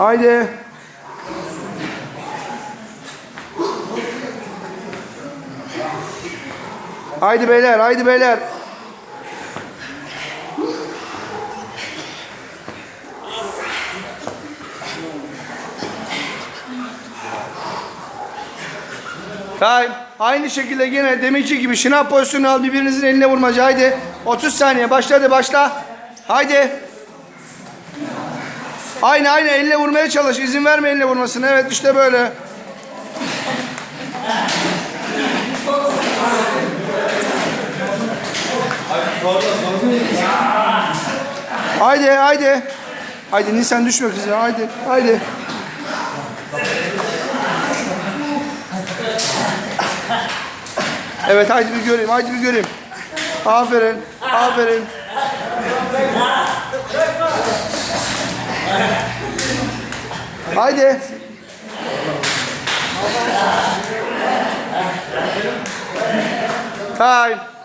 Haydi. Haydi beyler, haydi beyler. Time. Aynı şekilde yine deminki gibi şınav pozisyonu al birbirinizin eline vurmaca. Haydi. 30 saniye. Başladı başla. Haydi. Aynı aynı elle vurmaya çalış. İzin verme elle vurmasına. Evet işte böyle. Haydi haydi. Haydi Nisan düşme kızım. Haydi haydi. Evet haydi bir göreyim. Haydi bir göreyim. Aferin. Aferin. Haydi. Time.